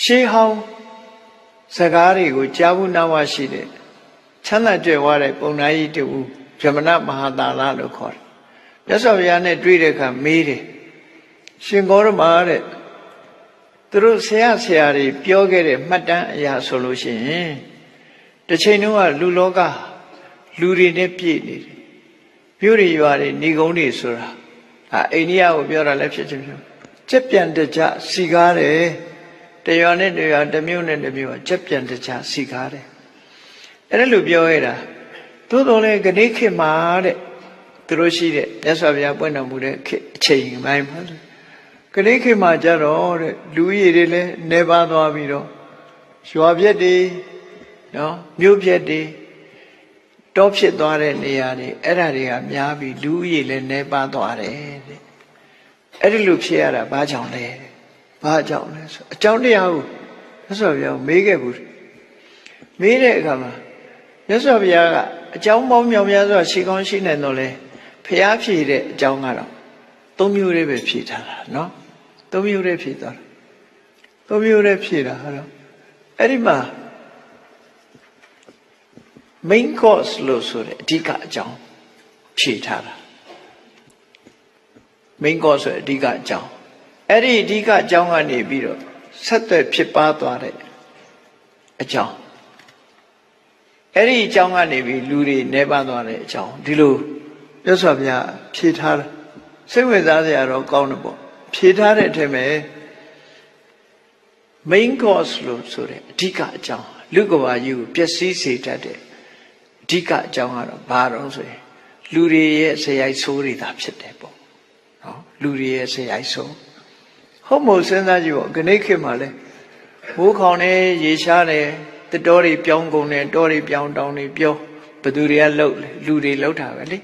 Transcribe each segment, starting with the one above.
ရှေးဟောင်းစကားတွေကိုကြားဘူးနာဝရှိတဲ့ချမ်းသာကြွယ်ဝတဲ့ပုံနာကြီးတူဗြဟ္မဏမဟာတာလလို့ခေါ်တယ်မြတ်စွာဘုရားနဲ့တွေ့တဲ့အခါမေးတယ်ရှင်ဂေါရမတဲ့သူတို့ဆရာဆရာတွေပြောခဲ့တဲ့မှတ်တမ်းအရာဆိုလို့ရှိရင်တစ်ချိန်တုန်းကလူလောကလူတွေနဲ့ပြည့်နေတယ်မြို့တွေရွာတွေဏီကုန်းတွေဆိုတာအာအိန္ဒိယကိုပြောတာလည်းဖြစ်ချင်းဖြစ်ကျက်ပြန်တကြစီကားတယ် တရွာနဲ့တရွာတစ်မြို့နဲ့တစ်မြို့ကကျက်ပြန်တကြစီကားတယ်အဲ့ဒါလိုပြောရတာသို့တော်လည်းဂဏိခေတ်မှာတဲ့သူတို့ရှိတဲ့မြတ်စွာဘုရားပွင့်တော်မူတဲ့ခေတ်အချိန်ပိုင်းမှာလေဂဏိခေတ်မှာကြတော့တဲ့လူကြီးတွေလည်းနေပါသွားပြီးတော့ရွာပြက်တွေနော်မြို့ပြက်တွေတောဖြစ်သွားတဲ့နေရာတွေအဲ့ဒါတွေကများပြီးလူကြီးလည်းနေပါသွားတယ်တဲ့အဲ့ဒီလိုဖြစ်ရတာဘာကြောင့်လဲ ဘာကြောင့်လဲဆိုအကြောင်းတရားကိုမြတ်စွာဘုရားမေးခဲ့ဘူးမေးတဲ့အခါမှာမြတ်စွာဘုရားကအကြောင်းပေါင်းမြောင်များစွာရှိကောင်းရှိနိုင်တော့လေဖျားဖြေတဲ့အကြောင်းကတော့သုံးမျိုးလေးပဲဖြေထားတာเนาะသုံးမျိုးလေးဖြေသွားတာသုံးမျိုးလေးဖြေတာဟာတော့အဲ့ဒီမှာ main course လို့ဆိုတဲ့အဓိကအကြောင်းဖြေထားတာ main course ဆိုတဲ့အဓိကအကြောင်း အဲ့ဒီအဓိကအကြောင်းကနေပြီးတော့ဆက်သွယ်ဖြစ်ပါသွားတဲ့အကြောင်းအဲ့ဒီအကြောင်းကနေပြီးလူတွေနေပါသွားတဲ့အကြောင်းဒီလိုမြတ်စွာဘုရားဖြေထားတာစိတ်ဝင်စားစရာတော့ကောင်းတယ်ပေါ့ဖြေထားတဲ့အထက်မှာ main course လို့ဆိုတဲ့အဓိကအကြောင်းလူကဘာကြီးကိုပျက်စီးစေတတ်တဲ့အဓိကအကြောင်းကတော့ဘာတော့ဆိုရင်လူတွေရဲ့ဆရာကြီးဆိုးတွေသာဖြစ်တယ်ပေါ့နော်လူတွေရဲ့ဆရာကြီးဆိုး ဟုတ်မို့စဉ်းစားကြည့်ပေါ့ခဏိခေတ်မှာလဲမိုးခေါင်နေရေရှားတယ်တတော်တွေပြောင်းကုန်တယ်တောတွေပြောင်းတောင်းတွေပြောဘသူတွေကလှုပ်လဲလူတွေလှုပ်တာပဲလေ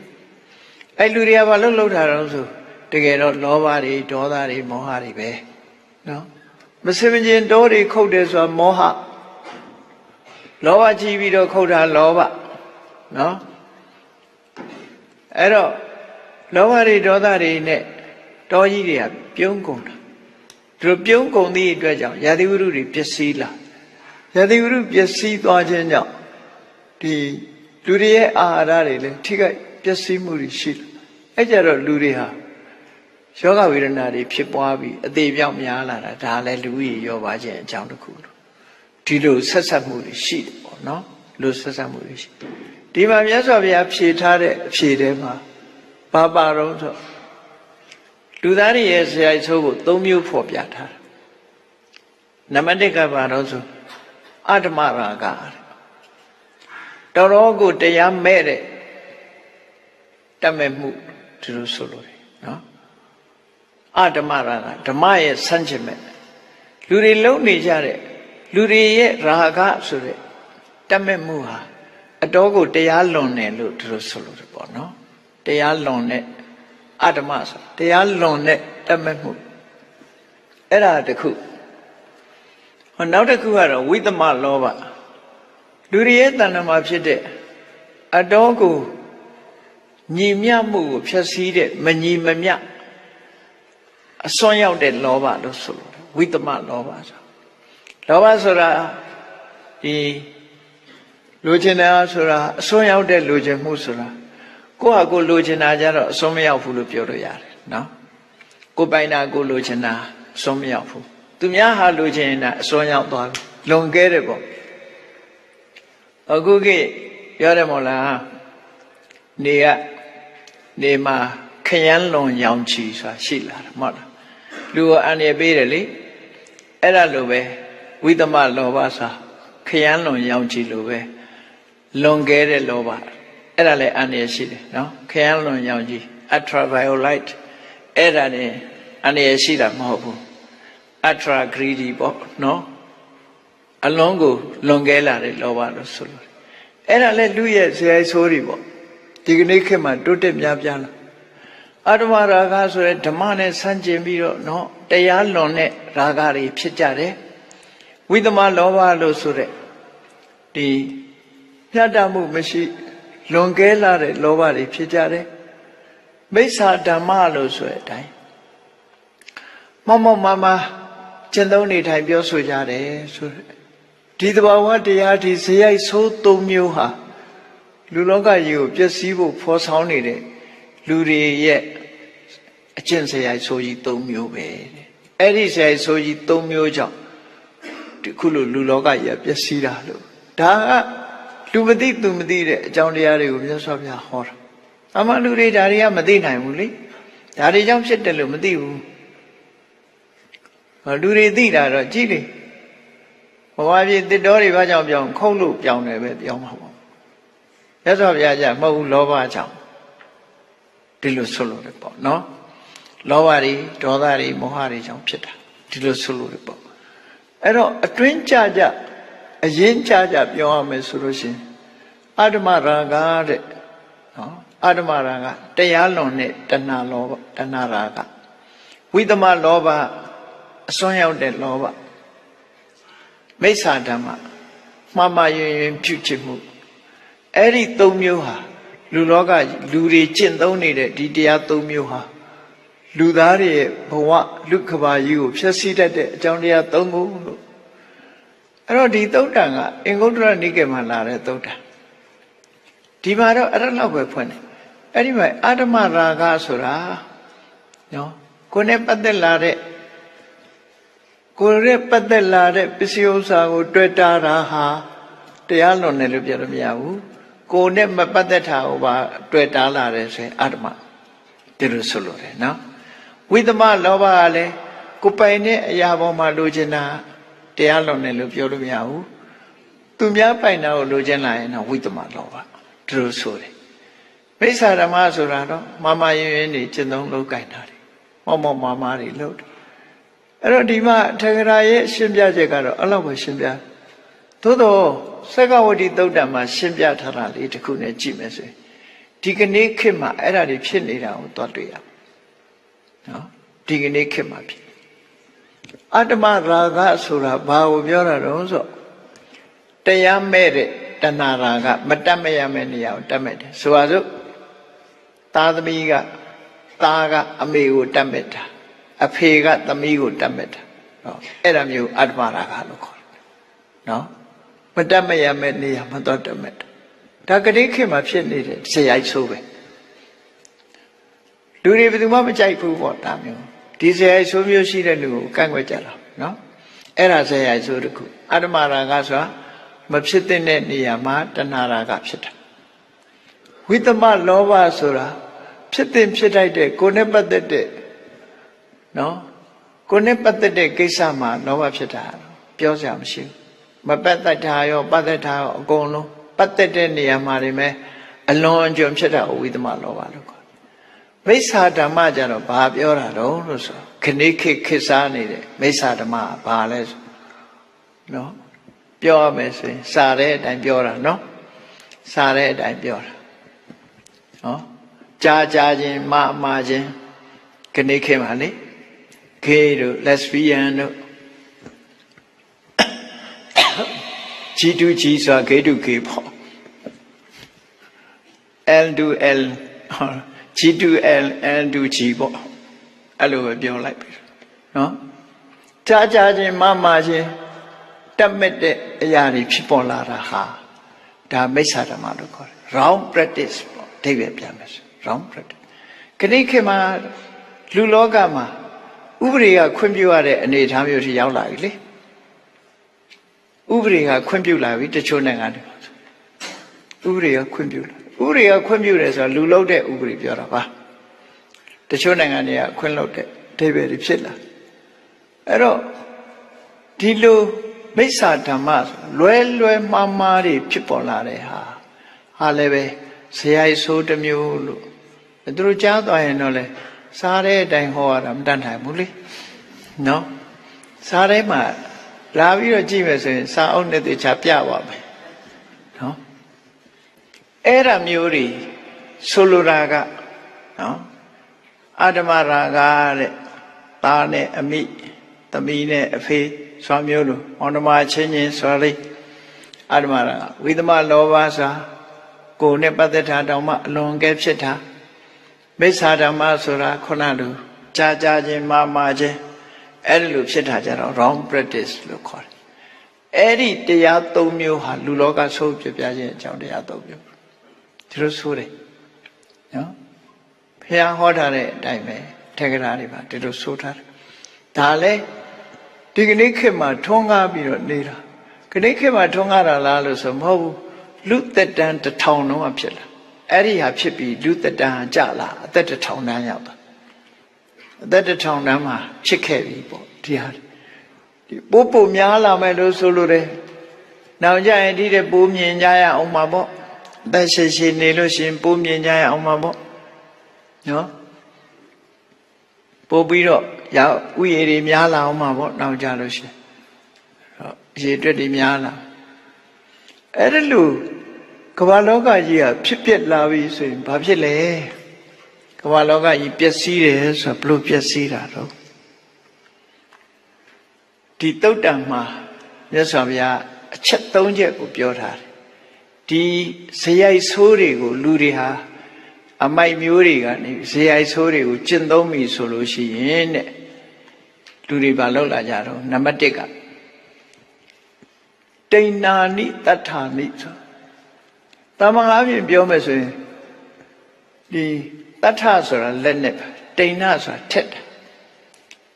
အဲ့လူတွေကဘာလှုပ်လှုပ်တာတော့ဆိုတကယ်တော့လောဘတွေဒေါသတွေမောဟတွေပဲနော်မစင်မကျင်တောတွေခုတ်တယ်ဆိုတာမောဟလောဘကြီးပြီးတော့ခုတ်တာလောဘနော်အဲ့တော့လောဘတွေဒေါသတွေနဲ့တောကြီးတွေကပြုံးကုန်တာ သူတို့ပြုံးကုန်သည့်အတွက်ကြောင့်ယာတိဝုဒ္ဓတွေပျက်စီးလာယာတိဝုဒ္ဓပျက်စီးသွားခြင်းကြောင့်ဒီလူတွေရဲ့အာဟာရတွေလည်းထိခိုက်ပျက်စီးမှုတွေရှိလာအဲ့ကြတော့လူတွေဟာယောဂဝေဒနာတွေဖြစ်ပွားပြီးအသေးပြောက်များလာတာဒါလည်းလူကြီးရောပါခြင်းအကြောင်းတစ်ခုလို့ဒီလိုဆက်ဆက်မှုတွေရှိတယ်ပေါ့နော်လူဆက်ဆက်မှုတွေရှိဒီမှာမြတ်စွာဘုရားဖြေထားတဲ့အဖြေထဲမှာဘာပါတော့ဆို လူသားတွေရဲ့ဆရာကြီးဆိုးကို၃မျိုးဖော်ပြထားတာနံပါတ်၁ကဘာတော့ဆိုအတ္တမရာဂတော်တော်ကိုတရားမဲ့တဲ့တတ်မဲ့မှုဒီလိုဆိုလို့တယ်နော်အဓမ္မရာဂဓမ္မရဲ့ဆန့်ကျင်မဲ့လူတွေလုံနေကြတဲ့လူတွေရဲ့ရာဂဆိုတဲ့တတ်မဲ့မှုဟာအတော်ကိုတရားလွန်တယ်လို့ဒီလိုဆိုလို့တယ်ပေါ့နော်တရားလွန်တဲ့ အဓမ္မဆိုတရားလွန်တဲ့တတ်မဲ့မှုအဲ့ဒါတခုဟောနောက်တစ်ခုကတော့ဝိသမလောဘလူတွေရဲ့တဏ္ဍမှာဖြစ်တဲ့အတော်ကိုညီမျှမှုကိုဖျက်ဆီးတဲ့မညီမမျှအစွမ်းရောက်တဲ့လောဘလို့ဆိုလို့ဝိသမလောဘဆိုလောဘဆိုတာဒီလိုချင်တာဆိုတာအစွမ်းရောက်တဲ့လိုချင်မှုဆိုတာ ကိုယ့်ဟာကိုယ်လိုချင်တာကြတော့အစွမ်းမရောက်ဘူးလို့ပြောလို့ရတယ်နော်ကိုယ်ပိုင်တာကိုယ်လိုချင်တာအစွမ်းမရောက်ဘူးသူများဟာလိုချင်တာအစွမ်းရောက်သွားပြီလွန်ကဲတယ်ပေါ့အခုကိပြောတယ်မို့လားနေကနေမှာခရမ်းလွန်ရောင်ချီဆိုတာရှိလာတယ်မဟုတ်လားလူကိုအန္တရာယ်ပေးတယ်လေအဲ့ဒါလိုပဲဝိသမလောဘဆိုခရမ်းလွန်ရောင်ချီလိုပဲလွန်ကဲတဲ့လောဘ အဲ့ဒါလည်းအန္တရာယ်ရှိတယ်နော်ခရမ်းလွန်ရောင်ချီ ultraviolet အဲ့ဒါနဲ့အန္တရာယ်ရှိတာမဟုတ်ဘူး ultra greedy ပေါ့နော်အလုံးကိုလွန်ကဲလာတဲ့လောဘလို့ဆိုလို့အဲ့ဒါလည်းလူရဲ့ဇေယျဆိုးတွေပေါ့ဒီကနေ့ခေတ်မှာတိုးတက်များပြားလာအတ္တမရာဂဆိုရဲဓမ္မနဲ့ဆန့်ကျင်ပြီးတော့နော်တရားလွန်တဲ့ရာဂတွေဖြစ်ကြတယ်ဝိသမလောဘလို့ဆိုတဲ့ဒီမြတ်တမှုမရှိ လွန်ကဲလာတဲ့လောဘတွေဖြစ်ကြတယ်မိစ္ဆာဓမ္မလို့ဆိုတဲ့အတိုင်းမမမမကျင့်သုံးနေထိုင်ပြောဆိုကြတယ်ဆိုတဲ့ဒီတဘာဝတရားဒီဇယိုက်ဆိုးသုံးမျိုးဟာလူလောကကြီးကိုပျက်စီးဖို့ဖော်ဆောင်နေတဲ့လူတွေရဲ့အကျင့်ဇယိုက်ဆိုးကြီးသုံးမျိုးပဲတဲ့အဲ့ဒီဇယိုက်ဆိုးကြီးသုံးမျိုးကြောင့်ဒီခုလိုလူလောကကြီးကပျက်စီးတာလို့ဒါက လူမသိသူမသိတဲ့အကြောင်းတရားတွေကိုမြတ်စွာဘုရားဟောတာအမှန်လူတွေဒါတွေကမသိနိုင်ဘူးလေဒါတွေကြောင့်ဖြစ်တယ်လို့မသိဘူးဟောလူတွေသိတာတော့ကြည့်လေဘဝပြည်တစ်တော်တွေဘာကြောင့်ပြောင်းခုံလို့ပြောင်းတယ်ပဲပြောင်းမှာပေါ့မြတ်စွာဘုရားကြမဟုတ်ဘူးလောဘကြောင့်ဒီလိုဆွလို့တယ်ပေါ့နော်လောဘတွေဒေါသတွေမောဟတွေကြောင့်ဖြစ်တာဒီလိုဆွလို့တယ်ပေါ့အဲ့တော့အတွင်းကြကြ အရင်ကြကြပြောရမယ်ဆိုလို့ရှိရင်အတ္တမရာဂတဲ့နော်အတ္တမရာဂတရားလွန်တဲ့တဏှာလောဘတဏှာရာဂဝိသမလောဘအစွမ်းရောက်တဲ့လောဘမိစ္ဆာဓမ္မမှားမှားယွင်ယွင်ပြုချင်မှုအဲ့ဒီ၃မျိုးဟာလူလောကလူတွေကျင့်သုံးနေတဲ့ဒီတရား၃မျိုးဟာလူသားတွေရဲ့ဘဝလူကဘာကြီးကိုဖျက်ဆီးတတ်တဲ့အကြောင်းတရား၃ခုလို့ အဲ့တော့ဒီသုတ်တန်ကအင်္ဂုတ္တရနိကေမှာလာတဲ့သုတ်တန်ဒီမှာတော့အဲ့ဒါလောက်ပဲဖွင့်တယ်အဲ့ဒီမှာအာဓမရာဂဆိုတာနော်ကိုယ်နဲ့ပတ်သက်လာတဲ့ကိုယ်နဲ့ပတ်သက်လာတဲ့ပစ္စည်းဥစ္စာကို တွေ့တာတာဟာတရားလွန်တယ်လို့ပြောလို့မရဘူးကိုယ်နဲ့မပတ်သက်တာကိုပါတွေ့တာလာတယ်ဆိုရင်အာဓမဒီလိုဆိုလို့တယ်နော်ဝိသမလောဘကလည်းကိုယ်ပိုင်တဲ့အရာပေါ်မှာလိုချင်တာ တရားလွန်တယ်လို့ပြောလို့မရဘူးသူများပိုင်တာကိုလိုချင်လာရင်တော့ဝိသမလောဘဒီလိုဆိုတယ်မိစ္ဆာဓမ္မဆိုတာတော့မမယဉ်ယဉ်နေကျင့်သုံးလုပ်ကြိုင်တာတွေမောမောမာမာတွေလုပ်တယ်အဲ့တော့ဒီမှာထေရရဲ့ရှင်းပြချက်ကတော့အဲ့လောက်ပဲရှင်းပြသို့တော့စက္ကဝတိသုတ်တံမှာရှင်းပြထားတာလေးတစ်ခုနဲ့ကြည့်မယ်ဆိုရင်ဒီကနေ့ခေတ်မှာအဲ့ဒါတွေဖြစ်နေတာကိုသွားတွေ့ရနော်ဒီကနေ့ခေတ်မှာဖြစ် အတ္တမရာဂဆိုတာဘာကိုပြောတာတော့ဆိုတရားမဲ့တဲ့တဏှာရာဂမတတ်မရမဲ့နေရာကိုတတ်မဲ့တယ်ဆိုပါစို့သားသမီးကသားကအမေကိုတတ်မဲ့တာအဖေကသမီးကိုတတ်မဲ့တာဟောအဲ့ဒါမျိုးအတ္တမရာဂလို့ခေါ်တယ်နော်မတတ်မရမဲ့နေရာမတော်တတ်မဲ့တာဒါကတိခေတ်မှာဖြစ်နေတဲ့ဇေယိုက်ဆိုးပဲလူတွေဘယ်သူမှမကြိုက်ဘူးပေါ့ဒါမျိုး ဒီဇေယိုက်ဆိုးမျိုးရှိတဲ့လူကိုကန့်ကွက်ကြတာနော်အဲ့ဒါဇေယိုက်ဆိုးတစ်ခုအတ္တမရာဂဆိုတာမဖြစ်တဲ့နေရာမှာတဏှာရာဂဖြစ်တာဝိသမလောဘဆိုတာဖြစ်တဲ့ဖြစ်တတ်တဲ့ကိုယ်နဲ့ပတ်သက်တဲ့နော်ကိုယ်နဲ့ပတ်သက်တဲ့ကိစ္စမှာလောဘဖြစ်တာပြောစရာမရှိဘူးမပတ်သက်တာရောပတ်သက်တာရောအကုန်လုံးပတ်သက်တဲ့နေရာမှာနေမဲ့အလွန်အကျွံဖြစ်တာဝိသမလောဘလို့ခေါ်တယ် မိစ္ဆာဓမ္မကြတော့ဘာပြောတာတော့လို့ဆိုခဏိခိခိစားနေတဲ့မိစ္ဆာဓမ္မဘာလဲဆိုနော်ပြောရမယ်ဆိုရင်စာတဲ့အတိုင်းပြောတာနော်စာတဲ့အတိုင်းပြောတာနော်ကြားကြားခြင်းမအမှားခြင်းခဏိခိမှာလေဂေးတို့လက်စဘီယန်တို့ဂျီတူဂျီဆိုတာဂေးတူဂေးပေါ့ L to L ဟုတ် G2L N2G ပေါ့အဲ့လိုပဲပြောလိုက်ပြီနော်ခြားခြားချင်းမမချင်းတက်မဲ့တဲ့အရာတွေဖြစ်ပေါ်လာတာဟာဒါမိစ္ဆာဓမ္မလို့ခေါ်တယ် round practice ပေါ့အဓိပ္ပာယ်ပြန်မယ်ဆို round practice ခဏခေတ်မှာလူလောကမှာဥပဒေကခွင့်ပြုရတဲ့အနေအထားမျိုးတွေရောက်လာပြီလေဥပဒေကခွင့်ပြုလာပြီတချို့နိုင်ငံတွေဥပဒေကခွင့်ပြုလာ ဥပဒေကခွင့်ပြုတယ်ဆိုတာလူလုံးတဲ့ဥပဒေပြောတာပါတချို့နိုင်ငံတွေကခွင့်လုပ်တဲ့အဓိပ္ပာယ်တွေဖြစ်လာအဲ့တော့ဒီလိုမိစ္ဆာဓမ္မလွဲလွဲမှားမှားတွေဖြစ်ပေါ်လာတဲ့ဟာဟာလည်းပဲဇေယိုက်ဆိုးတစ်မျိုးလို့သူတို့ကြားသွားရင်တော့လေစားတဲ့အတိုင်းဟောရတာမတတ်နိုင်ဘူးလေနော်စားထဲမှာလာပြီးတော့ကြည့်မယ်ဆိုရင်စာအုပ်နဲ့တေချာပြပါမယ်နော် အဲ့ဒါမျိုးတွေဆိုလိုတာကနော်အာဓမရာဂတဲ့သားနဲ့အမိသမီးနဲ့အဖေဆွာမျိုးလိုမောင်နှမချင်းချင်းဆွာလေးအာဓမရာဂဝိသမလောဘစာကိုယ်နဲ့ပတ်သက်တာတောင်မှအလွန်ကဲဖြစ်တာမိစ္ဆာဓမ္မဆိုတာခုနလိုကြာကြာချင်းမာမာချင်းအဲ့ဒီလိုဖြစ်တာကြတော့ wrong practice လို့ခေါ်တယ်အဲ့ဒီတရား၃မျိုးဟာလူလောကဆိုးပြပြခြင်းအကြောင်းတရား၃မျိုး ဒီလိုဆိုတယ်နော်ဘုရားဟောထားတဲ့အတိုင်းပဲထေကရာတွေပါဒီလိုဆိုထားတယ်ဒါလည်းဒီကနေ့ခေတ်မှာထွန်းကားပြီးတော့နေတာကနေ့ခေတ်မှာထွန်းကားတာလားလို့ဆိုမဟုတ်ဘူးလူသက်တမ်းတစ်ထောင်လုံးကဖြစ်လာအဲ့ဒီဟာဖြစ်ပြီးလူသက်တမ်းဟာကြလာအသက်တစ်ထောင်တန်းရောက်တာအသက်တစ်ထောင်တန်းမှာဖြစ်ခဲ့ပြီပေါ့ဒီဟာဒီပိုးပို့များလာမယ်လို့ဆိုလိုတယ်နောက်ကြရင်ဒီတဲ့ပိုးမြင်ကြရအောင်ပါပေါ့ အသက်ရှိရှိနေလို့ရှိရင်ပိုးမြင်ကြရအောင်ပါပေါ့နော်ပို့ပြီးတော့ရောက်ဥယျာဉ်တွေများလာအောင်ပါပေါ့နောက်ကြလို့ရှိရင်ဟောအရေအတွက်တွေများလာအဲ့ဒါလို့ကမ္ဘာလောကကြီးကဖြစ်ပျက်လာပြီဆိုရင်ဘာဖြစ်လဲကမ္ဘာလောကကြီးပျက်စီးတယ်ဆိုတော့ဘလို့ပျက်စီးတာတော့ဒီတုတ်တံမှာမြတ်စွာဘုရားအချက်၃ချက်ကိုပြောထားတယ် ဒီဇယိုက်ဆိုးတွေကိုလူတွေဟာအမိုက်မျိုးတွေကနေဇယိုက်ဆိုးတွေကိုကျင့်သုံးပြီဆိုလို့ရှိရင်တဲ့လူတွေဘာလုပ်လာကြတော့နံပါတ်1ကတိဏ္ဏာနိတတ္ထာနိဆိုတမန်အားဖြင့်ပြောမယ်ဆိုရင်ဒီတတ္ထဆိုတာလက်နဲ့ပဲတိဏ္ဏဆိုတာထက်တာ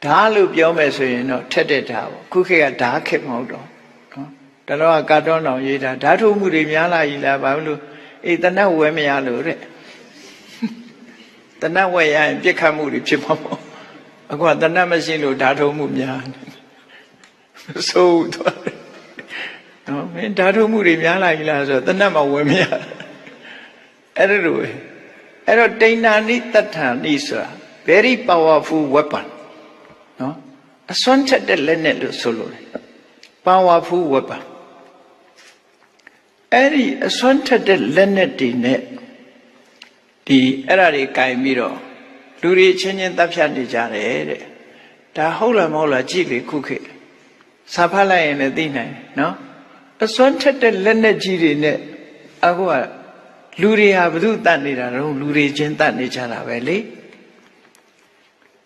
ဓာလို့ပြောမယ်ဆိုရင်တော့ထက်တဲ့ဓာပေါ့ခုခေတ်ကဓာခက်မဟုတ်တော့နော် တလောကကာတွန်းတော်ရေးတာဓာထုမှုတွေများလာပြီလားဘာလို့အေးတနတ်ဝဲမရလို့တဲ့တနတ်ဝဲရရင်ပြစ်ခတ်မှုတွေဖြစ်မှာပေါ့အခုကတနတ်မရှိလို့ဓာထုမှုများဆိုးသွားတယ်နော်မင်းဓာထုမှုတွေများလာပြီလားဆိုတော့တနတ်မှဝဲမရအဲ့ဒါလိုပဲအဲ့တော့တိဏ္ဏာနိတတ္ထာနိဆိုတာ very powerful weapon နော်အစွမ်းထက်တဲ့လက်နဲ့လို့ဆိုလို့တယ် powerful weapon အဲ့ဒီအစွမ်းထက်တဲ့လက်နဲ့တွေနဲ့ဒီအဲ့ဒါတွေကင်ပြီးတော့လူတွေချင်းချင်းတပ်ဖြတ်နေကြတယ်တဲ့ဒါဟုတ်လားမဟုတ်လားကြည့်လေခုခေတ်စာဖတ်လိုက်ရင်လည်းသိနိုင်တယ်နော်အစွမ်းထက်တဲ့လက်နဲ့ကြီးတွေနဲ့အခုကလူတွေဟာဘု து တတ်နေတာတော့လူတွေချင်းတတ်နေကြတာပဲလေ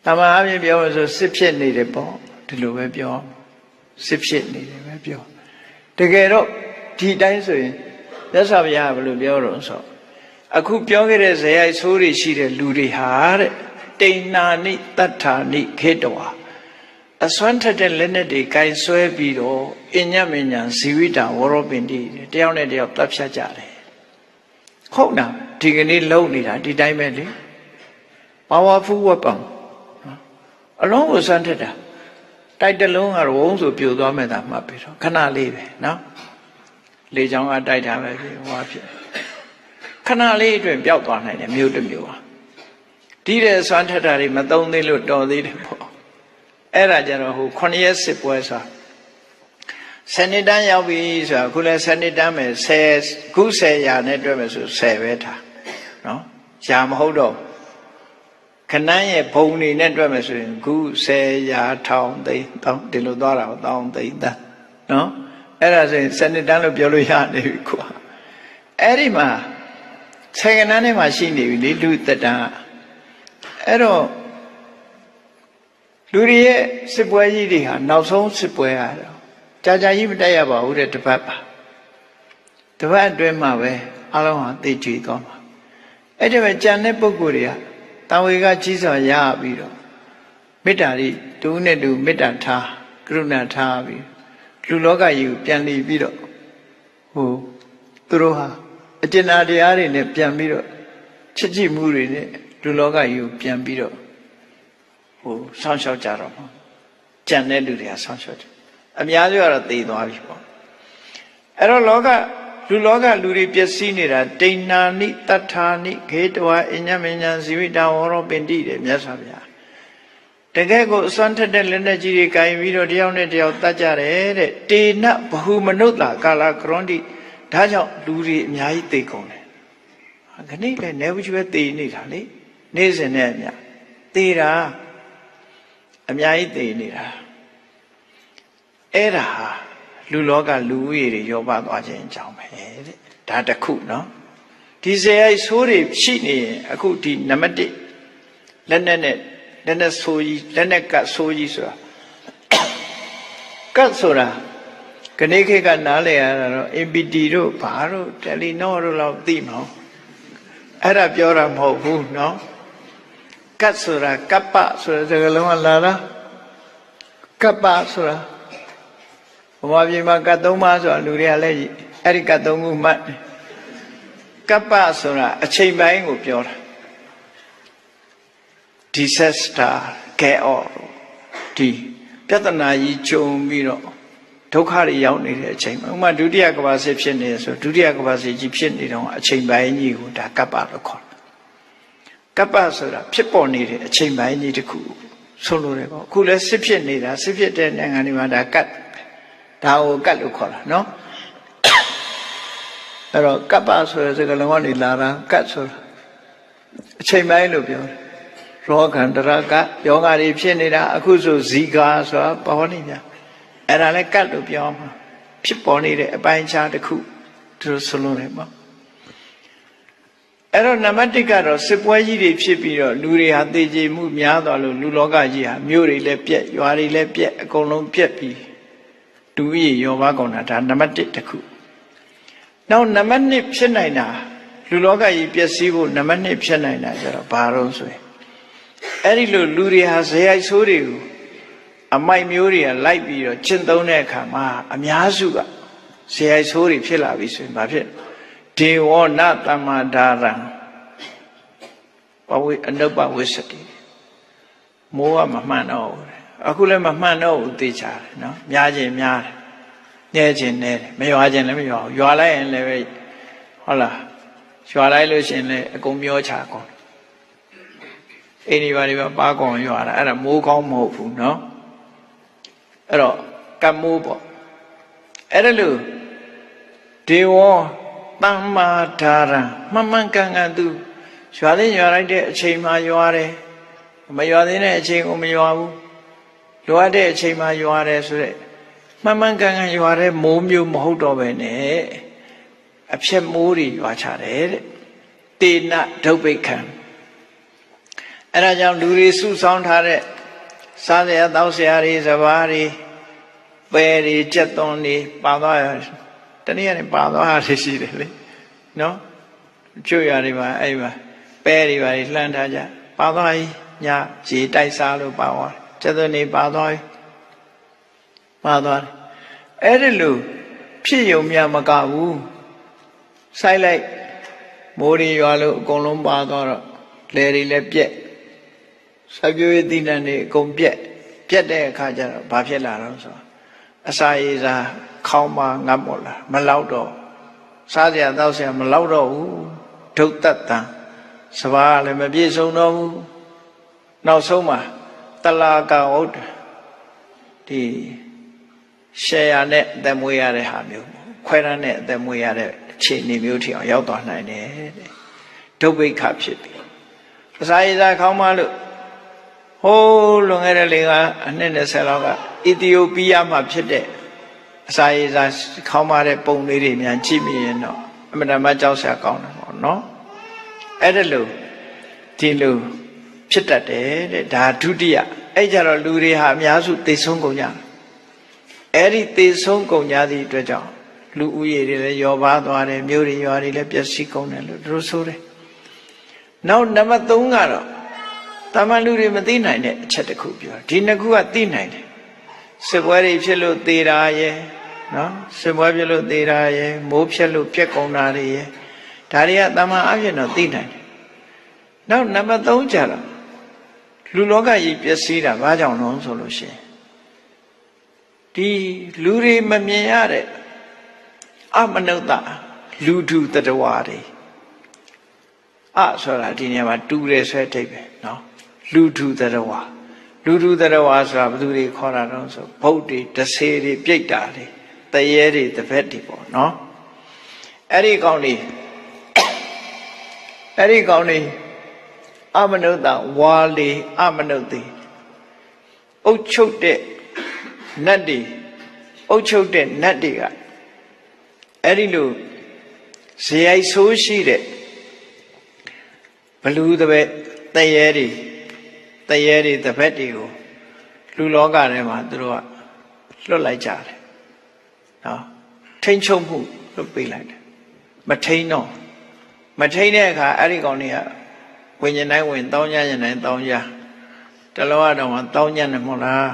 တမန်အပြင်ပြောလို့ဆိုစစ်ဖြစ်နေတယ်ပေါ့ဒီလိုပဲပြောစစ်ဖြစ်နေတယ်ပဲပြောတကယ်တော့ ဒီတိုင်းဆိုရင်မြတ်စွာဘုရားကဘယ်လိုပြောတော့ဆိုအခုပြောခဲ့တဲ့ဇေယိုက်ဆိုးတွေရှိတဲ့လူတွေဟာတဲ့တိဏ္ဏာနိတတ္ထာနိခေတဝါအစွမ်းထက်တဲ့လက်နဲ့တွေကင်ဆွဲပြီးတော့အညမညာဇီဝိတာဝရောပင်တိတယောက်နဲ့တယောက်တပ်ဖြတ်ကြတယ်ဟုတ်လားဒီကနေ့လုံနေတာဒီတိုင်းပဲလေ powerful weapon အလုံးကိုစွမ်းထက်တာတိုက်တလုံးကတော့ဝုန်းဆိုပြိုသွားမဲ့တာမှတ်ပြီတော့ခဏလေးပဲနော် လေချောင်းကတိုက်တာပဲဖြစ်ဟောဖြစ်ခဏလေးအတွင်းပျောက်သွားနိုင်တယ်မြို့တစ်မြို့ဟာဒီတဲ့စွမ်းထက်တာတွေမသုံးသေးလို့တော်သေးတယ်ပေါ့အဲ့ဒါကြတော့ဟို9ရက်စစ်ပွဲဆိုတာဆယ်နှစ်တန်းရောက်ပြီဆိုတာခုလဲဆယ်နှစ်တန်းမယ်10ခု10ရာနဲ့တွဲမယ်ဆို10ပဲထားနော်ရာမဟုတ်တော့ခဏရဲ့ဘုံနေနဲ့တွဲမယ်ဆိုရင်ခု10ရာထောင်သိန်းတောင်းဒီလိုသွားတာတောင်းသိန်းတန်းနော် အဲ့ဒါဆိုရင်ဆယ်နှစ်တန်းလို့ပြောလို့ရနေပြီကွာအဲ့ဒီမှာဆယ်ကနန်းထဲမှာရှိနေပြီလေလူသက်တန်းအဲ့တော့လူတွေရဲ့စစ်ပွဲကြီးတွေဟာနောက်ဆုံးစစ်ပွဲရတော့ကြာကြာကြီးမတက်ရပါဘူးတဲ့တပတ်ပါတပတ်အတွင်းမှာပဲအလုံးဟာသိကြွေသွားမှာအဲ့ဒီမှာကြံတဲ့ပုဂ္ဂိုလ်တွေကတာဝေကကြီးစွာရပြီးတော့မေတ္တာတွေတူနဲ့တူမေတ္တာထားကရုဏာထားပြီး လူလောကကြီးကိုပြန်လည်ပြီးတော့ဟိုသူတို့ဟာအကျဉ်းတရားတွေနဲ့ပြန်ပြီးတော့ချစ်ကြည်မှုတွေနဲ့လူလောကကြီးကိုပြန်ပြီးတော့ဟိုဆောင်းလျှောက်ကြတော့မှာကြံတဲ့လူတွေကဆောင်းလျှောက်ကြအများစုကတော့သိသွားပြီပေါ့အဲ့တော့လောကလူလောကလူတွေပျက်စီးနေတာတိဏ္ဏာနိတတ္ထာနိခေတဝအညမညာဇီဝိတဝရောပင်တိတယ်မြတ်စွာဘုရား တကယ်ကိုအစွမ်းထက်တဲ့လက်နဲ့ကြီးတွေကင်ပြီးတော့တယောက်နဲ့တယောက်တတ်ကြတယ်တဲ့တေနဘဟုမနုဿာကာလကရွန်တိဒါကြောင့်လူတွေအများကြီးသိကုန်တယ်ခဏိလည်းနေဘူးချပဲသိနေတာလေနေ့စဉ်နဲ့အများသိတာအများကြီးသိနေတာအဲ့ဒါဟာလူလောကလူဦးရေတွေရောပါသွားခြင်းအကြောင်းပဲတဲ့ဒါတခုနော်ဒီဇေယိုက်ဆိုးတွေရှိနေရင်အခုဒီနံပါတ်1လက်နဲ့နဲ့ လက်နဲ့ဆိုးကြီးလက်နဲ့ကဆိုးကြီးဆိုတာ ကတ်ဆိုတာခဏခေတ်ကနားလည်ရတာတော့ APT တို့ဘာတို့တယ်လီနောတို့လောက်သိမှာအဲ့ဒါပြောတာမဟုတ်ဘူးเนาะကတ်ဆိုတာကပ္ပဆိုတဲ့စကားလုံးကလာတာကပ္ပဆိုတာဘဝပြည်မှာကတ်သုံးပါးဆိုတာလူတွေကလည်းအဲ့ဒီကတ်သုံးခုမှတ်တယ်ကပ္ပဆိုတာအချိန်ပိုင်းကိုပြောတာ disaster chaos ဒီပြဿနာကြီးကြုံပြီးတော့ဒုက္ခတွေရောက်နေတဲ့အချိန်မှာဥပမာဒုတိယကမ္ဘာစစ်ဖြစ်နေဆိုဒုတိယကမ္ဘာစစ်ကြီးဖြစ်နေတော့အချိန်ပိုင်းကြီးကိုဒါကပ္ပလို့ခေါ်တယ်ကပ္ပဆိုတာဖြစ်ပေါ်နေတဲ့အချိန်ပိုင်းကြီးတစ်ခုဆိုလိုတယ်ပေါ့အခုလည်းစစ်ဖြစ်နေတာစစ်ဖြစ်တဲ့နိုင်ငံတွေမှာဒါကတ်ဒါကိုကတ်လို့ခေါ်တာနော်အဲ့တော့ကပ္ပဆိုတဲ့စကားလုံးကနေလာတာကတ်ဆိုတာအချိန်ပိုင်းလို့ပြောတယ် ရောဂန္တရကယောဂါတွေဖြစ်နေတာအခုဆိုဇီကာဆိုတာပေါ်နေပြန်အဲ့ဒါလည်းကတ်လို့ပြောမှာဖြစ်ပေါ်နေတဲ့အပိုင်းခြားတစ်ခုသူတို့ဆိုလို့တယ်ပေါ့အဲ့တော့နံပါတ်1ကတော့စစ်ပွဲကြီးတွေဖြစ်ပြီးတော့လူတွေဟာသေကြေမှုများသွားလို့လူလောကကြီးဟာမြို့တွေလည်းပြက်ရွာတွေလည်းပြက်အကုန်လုံးပြက်ပြီးဒူကြီးရောပါကုန်တာဒါနံပါတ်1တစ်ခုနောက်နံပါတ်2ဖြစ်နိုင်တာလူလောကကြီးပျက်စီးဖို့နံပါတ်2ဖြစ်နိုင်တာကျတော့ဘာလို့ဆိုရင် အဲ့ဒီလိုလူတွေဟာဇေယိုက်ဆိုးတွေကိုအမိုက်မျိုးတွေကလိုက်ပြီးတော့ကျင့်သုံးတဲ့အခါမှာအများစုကဇေယိုက်ဆိုးတွေဖြစ်လာပြီဆိုရင်ဘာဖြစ်ဒေဝနတမ္မာဒါရံပဝိအနုပဝိသတိမိုးကမမှန်တော့ဘူးတဲ့အခုလည်းမမှန်တော့ဘူးသိချတယ်နော်များခြင်းများတယ်နဲခြင်းနဲတယ်မရွာခြင်းလည်းမရွာဘူးရွာလိုက်ရင်လည်းပဲဟုတ်လားရွာလိုက်လို့ရှိရင်လည်းအကုန်မျောချကုန် အိမ်ဒီပါဒီပါပါကောင်ရွာတာအဲ့ဒါမိုးကောင်းမဟုတ်ဘူးနော်အဲ့တော့ကတ်မိုးပေါ့အဲ့ဒါလို့ဒေဝတမ္မာဒါရံမှန်မှန်ကန်ကန်သူရွာသိရွာလိုက်တဲ့အချိန်မှရွာတယ်မရွာသေးတဲ့အချိန်ကိုမရွာဘူးလိုအပ်တဲ့အချိန်မှရွာတယ်ဆိုတဲ့မှန်မှန်ကန်ကန်ရွာတဲ့မိုးမျိုးမဟုတ်တော့ပဲနဲ့အဖြက်မိုးတွေရွာချတယ်တဲ့တေနဒုဗ္ဗိခံ အဲ့ဒါကြောင့်လူတွေစုဆောင်းထားတဲ့စားစရာတောက်စရာတွေစဘာတွေပဲတွေကြက်သွန်တွေပါသွားရတနည်းအားဖြင့်ပါသွားတာရှိတယ်လေနော်ကျွရတွေပါအဲ့မှာပဲတွေပါလှမ်းထားကြပါသွားပြီညရေတိုက်စားလို့ပါသွားကျက်သွန်တွေပါသွားပြီပါသွားတယ်အဲ့ဒီလိုဖြစ်ယုံမြမကဘူးစိုက်လိုက်မိုးရီရွာလို့အကုန်လုံးပါသွားတော့လယ်တွေလည်းပြက် စိုက်ပျိုးရေးသီးနှံတွေအကုန်ပြက်ပြက်တဲ့အခါကျတော့ဘာဖြစ်လာတော့ဆိုအစာရည်စားခေါင်းမငတ်ပေါ်လာမလောက်တော့စားစရာတောက်စရာမလောက်တော့ဘူးဒုတ်တတ်တံစဘာလည်းမပြည့်စုံတော့ဘူးနောက်ဆုံးမှာတလာကဝုဒ္ဓဒီရှယ်ယာနဲ့အသက်မွေးရတဲ့ဟာမျိုးခွဲရမ်းနဲ့အသက်မွေးရတဲ့အခြေအနေမျိုးထိအောင်ရောက်သွားနိုင်တယ်တဲ့ဒုဗ္ဗိခဖြစ်ပြီအစာရည်စားခေါင်းမလို့ ဟိုးလွန်ခဲ့တဲ့လေကအနှစ်20လောက်ကအီသီယိုးပီးယားမှာဖြစ်တဲ့အစာရည်စားခေါင်းမတဲ့ပုံလေးတွေများကြည့်မိရင်တော့အမှန်တမ်းကြောက်စရာကောင်းတယ်ပေါ့နော်အဲ့ဒါလို့ဒီလိုဖြစ်တတ်တယ်တဲ့ဒါဒုတိယအဲ့ကြတော့လူတွေဟာအများစုသိဆုံးကုန်ကြအဲ့ဒီသိဆုံးကုန်ကြသည့်အတွက်ကြောင့်လူဦးရေတွေလည်းယောပါသွားတယ်မြို့တွေရွာတွေလည်းပျက်စီးကုန်တယ်လို့သူတို့ဆိုတယ်နောက်နံပါတ်3ကတော့ တာမန်လူတွေမသိနိုင်တဲ့အချက်တစ်ခုပြောဒီနှစ်ခုကသိနိုင်တယ်စစ်ပွဲတွေဖြစ်လို့သေတာရဲ့နော်စစ်ပွဲဖြစ်လို့သေတာရဲ့မိုးဖြစ်လို့ပြက်ကုန်တာတွေရဲ့ဒါတွေကတာမန်အဖြစ်တော့သိနိုင်တယ်နောက်နံပါတ်3ကျတော့လူလောကကြီးပျက်စီးတာဘာကြောင့်လဲဆိုလို့ရှိရင်ဒီလူတွေမမြင်ရတဲ့အမနုဿလူဒုတတဝါတွေအဆိုတာဒီနေရာမှာတူတယ်ဆိုတဲ့အဓိပ္ပာယ် လူထုတရဝလူထုတရဝဆိုတာဘယ်သူတွေခေါ်တာတော့ဆိုဗုဒ္ဓတွေဒဆေတွေပြိတ္တာတွေတရေတွေတပက်တွေပေါ့နော်အဲ့ဒီကောင်းနေအဲ့ဒီကောင်းနေအမနုဿဝါလီအမနုတိအုတ်ချုပ်တဲ့နတ်တွေအုတ်ချုပ်တဲ့နတ်တွေကအဲ့ဒီလိုဇေယိုက်ဆိုးရှိတဲ့ဘလူးတပည့်တရေတွေ တရေတွေတပည့်တွေကိုလူလောကထဲမှာသူတို့ကလွတ်လိုက်ကြတယ်နော်ထိန်ချုံမှုလွတ်ပေးလိုက်တယ်မထိန်တော့မထိန်တဲ့အခါအဲ့ဒီကောင်တွေကဝิญဉ်တိုင်းဝင်တောင်းကြရင်တိုင်းတောင်းကြတလောကတော့မှတောင်းကြတယ်မဟုတ်လား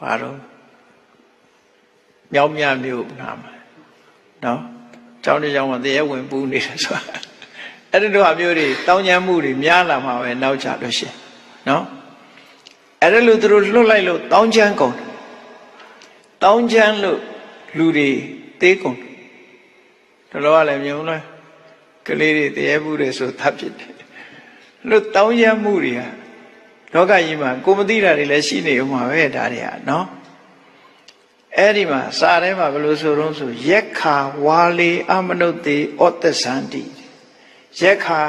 ဘာတော့မြောက်မြမျိုးနာမှာနော်ကျောင်းတစ်ကျောင်းမှာတရေဝင်ပူးနေတယ်ဆိုတာ အဲ့ဒီတော့အမျိုးတွေတောင်းကြမှုတွေများလာမှာပဲနောက်ကြလို့ရှိရင်နော်အဲ့ဒါလို့သူတို့လွတ်လိုက်လို့တောင်းချမ်းကုန်တယ်တောင်းချမ်းလို့လူတွေသေးကုန်တယ်တော်တော်ကလည်းမြင်လို့ကလေးတွေတရေဘူးတွေဆိုသတ်ဖြစ်တယ်လို့တောင်းချမ်းမှုတွေဟာလောကကြီးမှာကိုမသိတာတွေလည်းရှိနေဦးမှာပဲဒါတွေကနော်အဲ့ဒီမှာစာထဲမှာဘယ်လိုဆိုတော့ဆိုရက်ခါဝါလီအမနုတေဩတ္တသန္တိ ရက်ခါ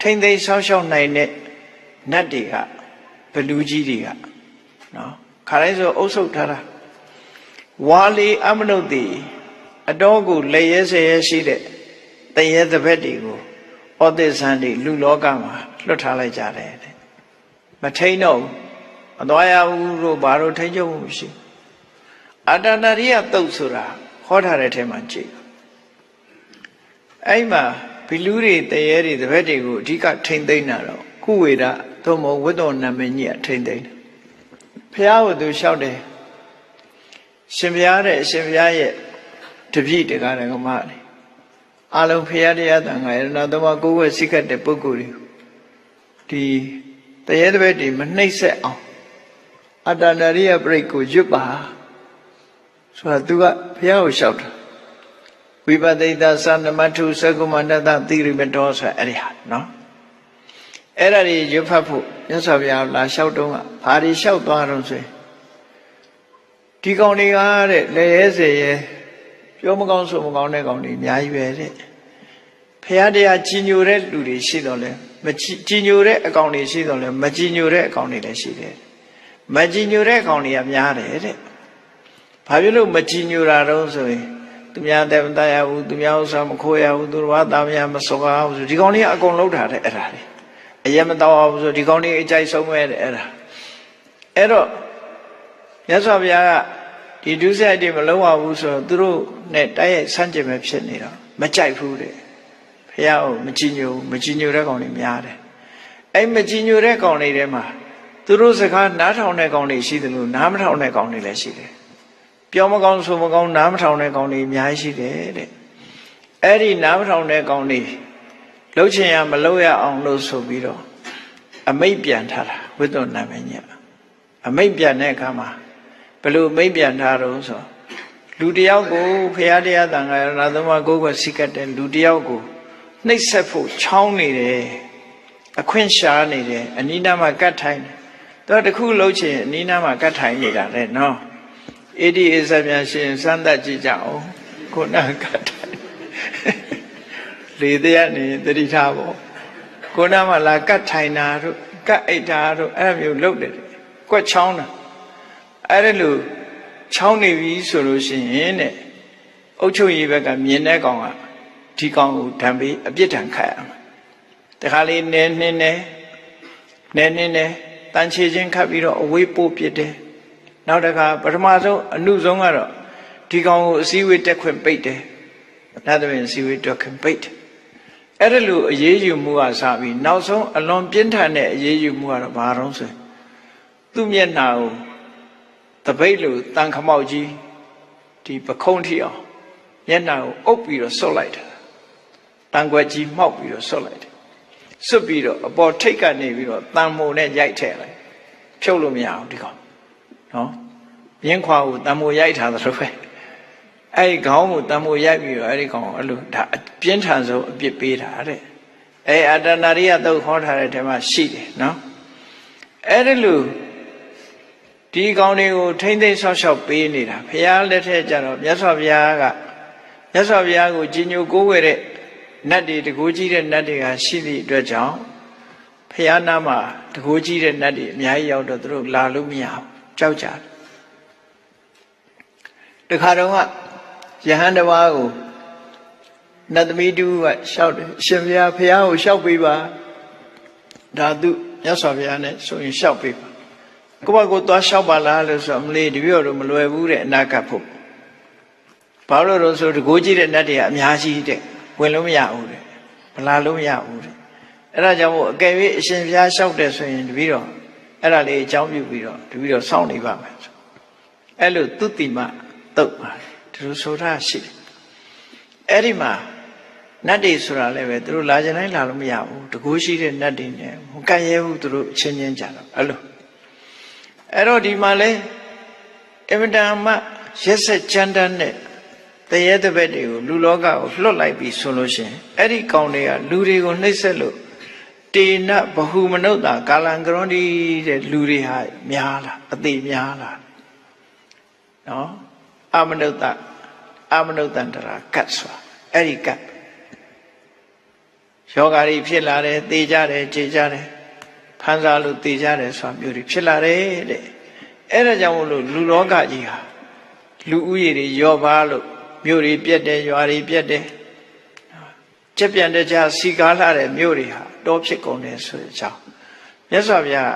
ထိမ့်သိမ်းဆောင်းရှောက်နိုင်တဲ့နတ်တွေကဘလူကြီးတွေကနော်ခါတိုင်းဆိုအုပ်ဆုပ်ထားတာဝါလီအမနုတေအတော်ကိုလက်ရဲဆဲရဲရှိတဲ့တရေသဘက်တွေကိုဩတ္တသန္တိလူလောကမှာလွတ်ထားလိုက်ကြတယ်တဲ့မထိန်တော့ဘူးမသွားရဘူးလို့ဘာလို့ထိန်ချုပ်မှုမရှိဘူးအတ္တနာရိယတုတ်ဆိုတာဟောထားတဲ့ထဲမှာကြည့်အဲ့မှာ ဘီလူတွေတရေတွေတပည့်တွေကိုအဓိကထိမ့်သိမ့်တာတော့ကုဝေဒသို့မဟုတ်ဝိတ္တောနာမည်ကြီးအထိမ့်သိမ့်တယ်ဖះဝသူလျှောက်တယ်ရှင်ဘုရားတဲ့အရှင်ဘုရားရဲ့တပည့်တကားဓမ္မတွေအလုံးဖះတရားတန်ခါရဏသမကိုယ်ဝဲစိခတ်တဲ့ပုဂ္ဂိုလ်တွေဒီတရေတပည့်တွေမနှိမ့်ဆက်အောင်အတ္တနာရိယပြိတ်ကိုရွတ်ပါဆိုတာသူကဘုရားကိုလျှောက်တာ ဝိပဿိတသနမထုသကုမန္တတသီရိမတောဆိုအဲ့ဒီဟာနော်အဲ့ဒါတွေရွတ်ဖတ်ဖို့မြတ်စွာဘုရားလာလျှောက်တော့ကဘာတွေလျှောက်သွားတော့ဆိုရင်ဒီကောင်တွေကတဲ့လေရဲစေရဲပြောမကောင်းဆိုမကောင်းတဲ့ကောင်တွေအများကြီးပဲတဲ့ဖះတရားကြီးညိုတဲ့လူတွေရှိတော့လဲမကြီးညိုတဲ့အကောင်တွေရှိတော့လဲမကြီးညိုတဲ့အကောင်တွေလည်းရှိတယ်မကြီးညိုတဲ့အကောင်တွေကများတယ်တဲ့ဘာဖြစ်လို့မကြည်ညိုတာတော့ဆိုရင် သူများတဲ့မတရဘူးသူများဥစ္စာမခိုးရဘူးသူတော်ဘာသားများမစောကားဘူးဆိုဒီကောင်းလေးအကုန်လုံးထားတယ်အဲ့ဒါလေအရင်မတော်အောင်ဆိုဒီကောင်းလေးအကြိုက်ဆုံးပဲတဲ့အဲ့ဒါအဲ့တော့မြတ်စွာဘုရားကဒီဒုစရိုက်တွေမလုံးဝဘူးဆိုတော့သူတို့နဲ့တိုက်ရိုက်ဆန့်ကျင်ပဲဖြစ်နေတော့မကြိုက်ဘူးတဲ့ဘုရားကိုမကြည်ညိုမကြည်ညိုတဲ့ကောင်တွေများတယ်အဲ့မကြည်ညိုတဲ့ကောင်တွေထဲမှာသူတို့စကားနားထောင်တဲ့ကောင်တွေရှိတယ်လို့နားမထောင်တဲ့ကောင်တွေလည်းရှိတယ် ပြောမကောင်းဆိုမကောင်းနားမထောင်တဲ့ကောင်တွေအများကြီးရှိတယ်တဲ့အဲ့ဒီနားမထောင်တဲ့ကောင်တွေလှုပ်ချင်ရမလှုပ်ရအောင်လို့ဆိုပြီးတော့အမိတ်ပြန်ထားတာဝိတ္တနာမည်ညအမိတ်ပြန်တဲ့အခါမှာဘယ်လိုအမိတ်ပြန်ထားတော့ဆိုလူတယောက်ကိုဖရာတရားတန်ခါရဏသမကိုယ်ကစိကတ်တဲ့လူတယောက်ကိုနှိပ်ဆက်ဖို့ချောင်းနေတယ်အခွင့်ရှားနေတယ်အနိနာမှာကတ်ထိုင်တယ်တော့တခုလှုပ်ချင်အနိနာမှာကတ်ထိုင်နေတာလေနော် ဣတိအစပြန်ရှင်စမ်းသပ်ကြည့်ကြအောင်ခုနကတိုင်လေတဲ့ကနေတတိထားပေါ့ခုနမှလာကတ်ထိုင်တာတို့ကတ်အိတ်တာတို့အဲ့လိုမျိုးလုပ်တယ်ကွက်ချောင်းတာအဲ့ဒါလို့ချောင်းနေပြီဆိုလို့ရှိရင်တဲ့အုတ်ချုပ်ရေးဘက်ကမြင်တဲ့ကောင်ကဒီကောင်ကိုဓာန်ပေးအပြစ်ဒဏ်ခတ်ရမှာတခါလေးနဲနှင်းနဲနဲနှင်းနဲတန်ချေချင်းခတ်ပြီးတော့အဝေးပို့ပြစ်တယ် နောက်တစ်ခါပထမဆုံးအနုဆုံးကတော့ဒီကောင်ကိုအစည်းအဝေးတက်ခွင့်ပိတ်တယ်။ဒါသဖြင့်အစည်းအဝေးတက်ခွင့်ပိတ်တယ်။အဲ့ဒါလိုအရေးယူမှုကစပြီးနောက်ဆုံးအလွန်ပြင်းထန်တဲ့အရေးယူမှုကတော့ဘာတော့ဆိုသူ့မျက်နှာကိုတပိတ်လိုတန်ခမောက်ကြီးဒီပခုံးထီအောင်မျက်နှာကိုအုပ်ပြီးတော့ဆွတ်လိုက်တာ။တန်ခွက်ကြီးမှောက်ပြီးတော့ဆွတ်လိုက်တယ်။ဆွတ်ပြီးတော့အပေါ်ထိတ်ကနေပြီးတော့တန်မိုနဲ့ရိုက်ထည့်လိုက်။ဖြုတ်လို့မရအောင်ဒီကောင် နော်မြင်းခွာကိုတံမိုးရိုက်ထားသလိုပဲအဲ့ဒီခေါင်းကိုတံမိုးရိုက်ပြီးတော့အဲ့ဒီကောင်အဲ့လိုဒါပြင်းထန်ဆုံးအပြစ်ပေးတာတဲ့အဲ့အတ္တနာရိယသုတ်ခေါ်ထားတဲ့ထဲမှာရှိတယ်နော်အဲ့ဒီလိုဒီကောင်တွေကိုထိမ့်သိမ်းဆောက်ရှောက်ပေးနေတာဘုရားလက်ထက်ကျတော့မြတ်စွာဘုရားကမြတ်စွာဘုရားကိုကြီးညိုကိုးဝဲတဲ့နတ်တွေတကူကြီးတဲ့နတ်တွေကရှိသည့်အတွက်ကြောင့်ဘုရားနာမှာတကူကြီးတဲ့နတ်တွေအများကြီးရောက်တော့သူတို့လာလို့မရဘူး ကြောက်ကြတယ်တခါတော့ကယဟန်တစ်ပါးကိုနတ်သမီးတူကလျှောက်တယ်ရှင်ဘုရားဘုရားကိုလျှောက်ပေးပါဒါသူမြတ်စွာဘုရားနဲ့ဆိုရင်လျှောက်ပေးပါကိုယ့်ဘက်ကိုသွားလျှောက်ပါလားလို့ဆိုအမလေးတပြည့်တော့မလွယ်ဘူးတဲ့အနာကပ်ဖို့ဘာလို့လဲဆိုတကိုးကြည့်တဲ့နတ်တွေကအများကြီးတဲ့ဝင်လို့မရဘူးတဲ့မလာလို့မရဘူးတဲ့အဲ့ဒါကြောင့်မို့အကယ်၍အရှင်ဘုရားလျှောက်တယ်ဆိုရင်တပည့်တော် အဲ့ဒါလေးအကြောင်းပြုပြီးတော့တပည့်တော်စောင့်နေပါမယ်ဆိုအဲ့လိုသူတိမတုတ်ပါတယ်ဒီလိုဆိုတာရှိတယ်အဲ့ဒီမှာနတ်တွေဆိုတာလည်းပဲသူတို့လာကြတိုင်းလာလို့မရဘူးတကိုးရှိတဲ့နတ်တွေနဲ့မကန့်ရဲဘူးသူတို့အချင်းချင်းကြတော့အဲ့လိုအဲ့တော့ဒီမှာလဲအမတန်မှရက်ဆက်ကြမ်းတမ်းတဲ့တရေတပည့်တွေကိုလူလောကကိုလွတ်လိုက်ပြီဆိုလို့ရှိရင်အဲ့ဒီကောင်တွေကလူတွေကိုနှိပ်စက်လို့ တေနဘဟုမနုဿာကာလံကရွန်ဒီတဲ့လူတွေဟာများလာအသေးများလာနော်အမနုဿအမနုဿန္တရာကတ်စွာအဲ့ဒီကတ်ယောဂါတွေဖြစ်လာတယ်သေကြတယ်ကြေကြတယ်ဖန်ဆာလို့သေကြတယ်ဆိုတာမျိုးတွေဖြစ်လာတယ်တဲ့အဲ့ဒါကြောင့်မို့လို့လူလောကကြီးဟာလူဥယျာဉ်တွေယောပါလို့မြို့တွေပြက်တယ်ရွာတွေပြက်တယ်ကျက်ပြန်တဲ့ကြားစီကားလာတဲ့မြို့တွေဟာ တောဖြစ်ကုန်တယ်ဆိုတဲ့အကြောင်းမြတ်စွာဘုရား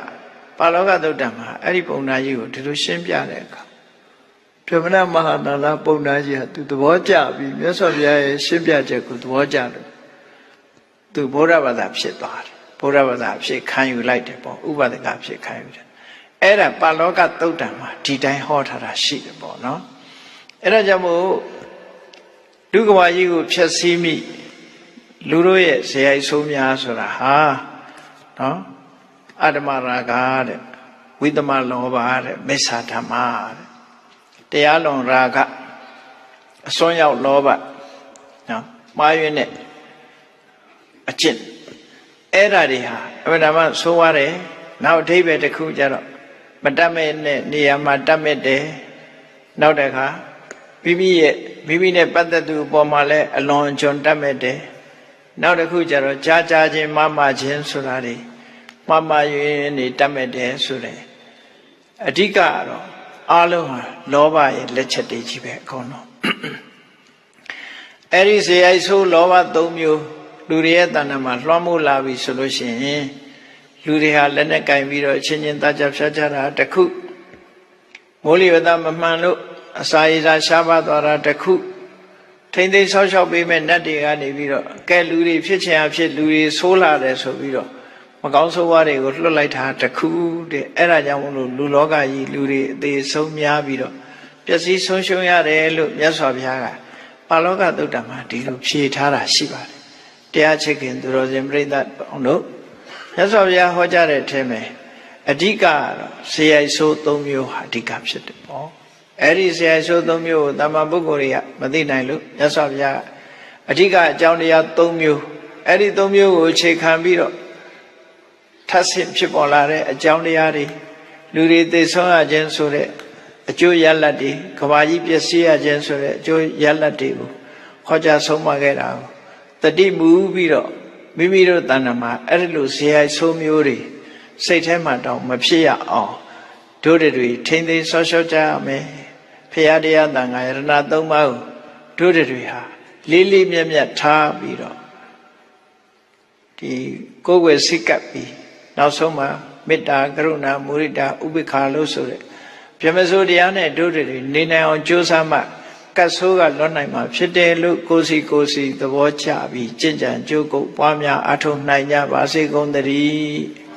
ပါဠောကသုတ်တံမှာအဲ့ဒီပုံနာကြီးကိုဒီလိုရှင်းပြတဲ့အခါပြမနာမဟာနာလာပုံနာကြီးဟာသူသဘောကျပြီးမြတ်စွာဘုရားရဲ့ရှင်းပြချက်ကိုသဘောကျလို့သူဗုဒ္ဓဘာသာဖြစ်သွားတယ်ဗုဒ္ဓဘာသာဖြစ်ခံယူလိုက်တယ်ပေါ့ဥပဒကဖြစ်ခံယူတယ်အဲ့ဒါပါဠောကသုတ်တံမှာဒီတိုင်းဟောထားတာရှိတယ်ပေါ့နော်အဲ့ဒါကြောင့်မို့ဒုက္ခဝါကြီးကိုဖြည့်ဆည်းမိ လူတို့ရဲ့ဇေယိုက်ဆိုးများဆိုတာဟာနော်အတ္တမရာဂတဲ့ဝိသမလောဘတဲ့မိစ္ဆာဓမ္မတဲ့တရားလွန်ရာဂအစွန်းရောက်လောဘနော်မှားယွင်းတဲ့အကျင့်အဲ့ဓာတွေဟာအမှန်တမ်းဆိုးရတယ်နောက်အဓိပ္ပာယ်တစ်ခုကျတော့မတတ်မဲ့နဲ့နေရာမှာတတ်မဲ့တယ်နောက်တစ်ခါမိမိရဲ့မိမိနဲ့ပတ်သက်သူအပေါ်မှာလည်းအလွန်ကျွံတတ်မဲ့တယ် နောက်တစ်ခုကျတော့ကြာကြာချင်းမမချင်းဆိုတာတွေမမယွင်းနေတတ်မဲ့တယ်ဆိုတယ်အဓိကကတော့အလုံးဟာလောဘရဲ့လက်ချက်တွေကြီးပဲအကုန်လုံးအဲ့ဒီဇေယိုက်ဆိုးလောဘ၃မျိုးလူတွေရဲ့တဏ္ဍာမှာလွှမ်းမိုးလာပြီဆိုလို့ရှိရင်လူတွေဟာလက်နဲ့ကင်ပြီးတော့အချင်းချင်းတကြဖြတ်ကြတာတစ်ခုမိုးလေဝသမမှန်လို့အစာရည်စာရှားပါသွားတာတစ်ခု ထိမ့်သိမ်းဆောက်ရှောက်ပေးမဲ့နတ်တွေကနေပြီးတော့ကဲလူတွေဖြစ်ချင်အဖြစ်လူတွေဆိုးလာတယ်ဆိုပြီးတော့မကောင်းဆိုးဝါးတွေကိုလွတ်လိုက်တာတစ်ခုတဲ့အဲ့ဒါကြောင့်မလို့လူလောကကြီးလူတွေအသေးဆုံးများပြီးတော့ပျက်စီးဆုံးရှုံးရတယ်လို့မြတ်စွာဘုရားကပါဠောကသုတ်တံမှာဒီလိုဖြေထားတာရှိပါတယ်တရားချစ်ခင်သူတော်စင်ပြိဿအောင်တို့မြတ်စွာဘုရားဟောကြားတဲ့အထက်မှာအဓိကကတော့ဇေယိုက်ဆိုး၃မျိုးဟာအဓိကဖြစ်တယ်ပေါ့ အဲ့ဒီဇေယိုက်ဆိုး၃မျိုးကိုတမ္မာပုဂ္ဂိုလ်တွေကမသိနိုင်လို့မြတ်စွာဘုရားအဓိကအကြောင်းတရား၃မျိုးအဲ့ဒီ၃မျိုးကိုအခြေခံပြီးတော့ထပ်ဆင့်ဖြစ်ပေါ်လာတဲ့အကြောင်းတရားတွေလူတွေသိဆုံးရခြင်းဆိုတဲ့အကျိုးရလတ်တွေကဘာကြီးပျက်စီးရခြင်းဆိုတဲ့အကျိုးရလတ်တွေကိုဟောကြားဆုံးမခဲ့တာကိုတတိမူပြီးတော့မိမိတို့တဏ္ဍမှာအဲ့ဒီလိုဇေယိုက်ဆိုးမျိုးတွေစိတ်ထဲမှာတောင်မဖြစ်ရအောင်တို့တွေထိမ့်သိမ်းဆော့ရှော့ကြရမယ် ဖရာတရားတန်ခါယရဏသုံးပါးကိုတို့တွေဟာလေးလေးမြတ်မြတ်ထားပြီးတော့ဒီကိုယ်ွယ်စိတ်ကပ်ပြီးနောက်ဆုံးမှာမေတ္တာကရုဏာမုရိဒာဥပိ္ပခာလို့ဆိုတဲ့ပြမစိုးတရားနဲ့တို့တွေနေနိုင်အောင်ကြိုးစားမှကတ်ဆိုးကလွတ်နိုင်မှာဖြစ်တယ်လို့ကိုစီကိုစီသဘောချပြီးကြင်ကြံကြိုးကုပ်ပွားများအထုံနိုင်ကြပါစေကုန်သတည်း